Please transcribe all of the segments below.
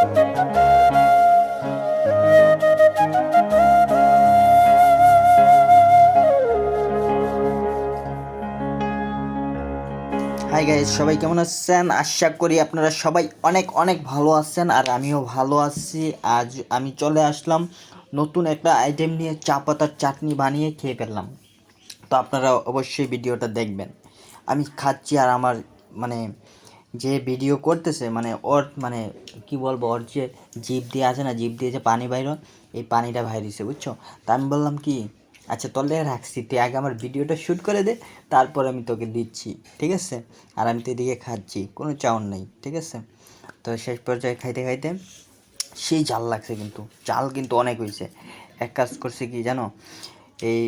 Hi guys সবাই কেমন আছেন? আশা করি আপনারা সবাই অনেক অনেক ভালো আছেন আর আমিও ভালো আছি। আজ আমি চলে আসলাম নতুন একটা আইটেম নিয়ে চা পাতার চাটনি বানিয়ে খেয়ে ফেললাম। তো আপনারা অবশ্যই ভিডিওটা দেখবেন। আমি খাচ্ছি আর আমার মানে যে ভিডিও করতেছে মানে ওর মানে কি বলব, ওর যে জিপ দিয়ে আছে না জিপ দিয়ে যে পানি বাইর এই পানিটা বাইরেছে বুঝছ? তা আমি বললাম কি আচ্ছা তলে রাখছি, তুই আগে আমার ভিডিওটা শ্যুট করে দে, তারপর আমি তোকে দিচ্ছি, ঠিক আছে? আর আমি তো এদিকে খাচ্ছি, কোনো চাউন নেই, ঠিক আছে? তো শেষ পর্যায়ে খাইতে খাইতে সেই জাল লাগছে কিন্তু জাল কিন্তু অনেক হয়েছে এক কাজ করছে কি জানো, এই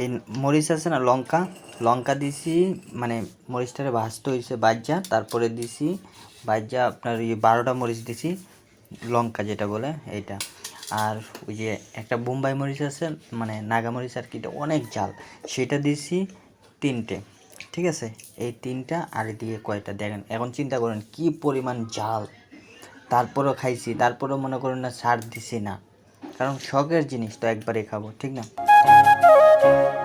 এই মরিচ আছে না, লঙ্কা। লঙ্কা দিছি মানে মরিচটারে ভাজতে হয়েছে বাজ্যা তারপরে দিছি বাজ্যা আপনার ইয়ে বারোটা মরিচ দিছি, লঙ্কা যেটা বলে এইটা। আর ওই যে একটা বোম্বাই মরিচ আছে মানে নাগা মরিচ আর কি অনেক জাল সেটা দিছি তিনটে, ঠিক আছে? এই তিনটা আর দিয়ে কয়টা, দেখেন, এখন চিন্তা করেন কি পরিমাণ জাল তারপরও খাইছি, তারপরেও মনে করেন না ছাড় দিছি না। কারণ শখের জিনিস তো একবারে খাব, ঠিক না? Música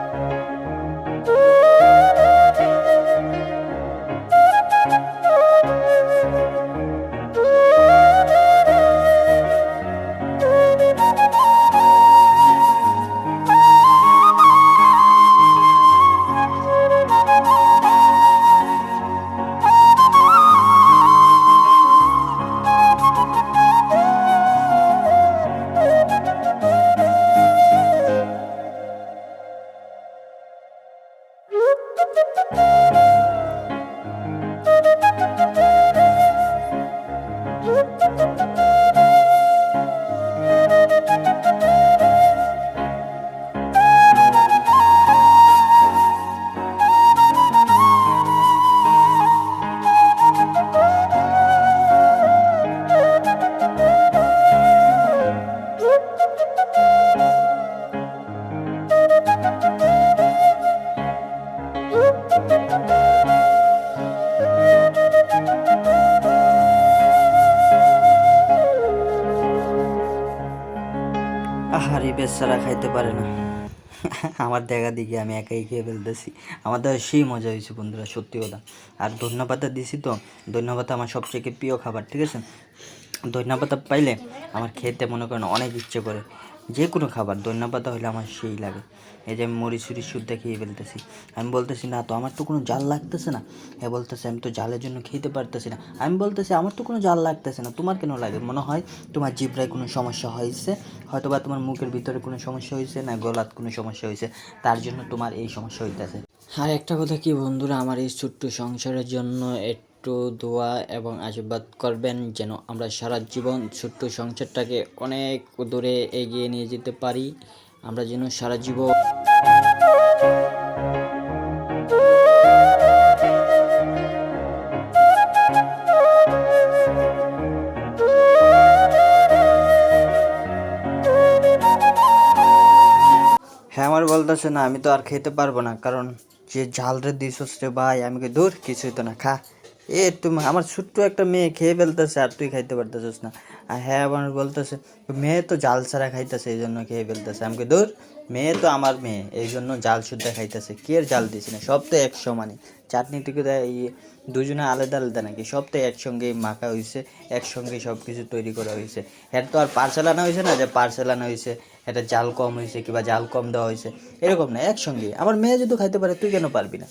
বেচারা খাইতে পারে না। আমার দেখা দেখি আমি একাই খেয়ে ফেলতেছি। আমার দ্বারা সেই মজা হয়েছে বন্ধুরা, সত্যি কথা। আর ধন্যবাদটা দিছি তো। ধন্যবাদ আমার সবচেয়ে প্রিয় খাবার, ঠিক আছে? ধন্যবাদ পাইলে আমার খেতে মনে করেন অনেক ইচ্ছে করে। যে কোনো খাবার ধন্যপাতা হলে আমার সেই লাগে। এই যে আমি মরিচ সুরিচ শুদ্ধ খেয়ে ফেলতেছি। আমি বলতেছি, না তো, আমার তো কোনো জাল লাগতেছে না। হ্যাঁ বলতেছে, আমি তো জালের জন্য খেতে পারতেছি না। আমি বলতেছি, আমার তো কোনো জাল লাগতেছে না। তোমার কেন লাগে? মনে হয় তোমার জিব্রায় কোনো সমস্যা হয়েছে। হয়তো বা তোমার মুখের ভিতরে কোনো সমস্যা হয়েছে না গলাত কোনো সমস্যা হয়েছে। তার জন্য তোমার এই সমস্যা হইতেছে। আর একটা কথা কি বন্ধুরা, আমার এই ছোট্ট সংসারের জন্য একটু দোয়া এবং আশীর্বাদ করবেন যেন আমরা সারা জীবন ছোট্ট সংসারটাকে অনেক দূরে এগিয়ে নিয়ে যেতে পারি। আমরা যেন সারা জীবন হ্যাঁ আমার বলতেছে না, আমি তো আর খেতে পারব না, কারণ যে জাল রে দিছস রে ভাই, আমি দূর? কিছুই তো না, খা। এ, তুমি আমার ছোট্ট একটা মেয়ে খেয়ে ফেলতেছে আর তুই খাইতে পারতেছিস না। আর হ্যাঁ আমার বলতেছে, মেয়ে তো জাল ছাড়া খাইতেছে, এই জন্য খেয়ে ফেলতেছে। আমাকে দূর, মেয়ে তো আমার মেয়ে, এই জন্য জাল শুদ্ধ খাইতেছে। কে আর জাল দিছি না? সব তো এক সমানই চাটনি টুকু এই দুজনে আলাদা আলাদা নাকি? সব তো একসঙ্গেই মাখা হয়েছে একসঙ্গে সব কিছু তৈরি করা হয়েছে এটা তো আর পার্সেল আনা হয়েছে না যে পার্সেল আনা হয়েছে এটা জাল কম হয়েছে কিংবা জাল কম দেওয়া হয়েছে এরকম না একসঙ্গে আমার মেয়ে যদি খাইতে পারে, তুই কেন পারবি না?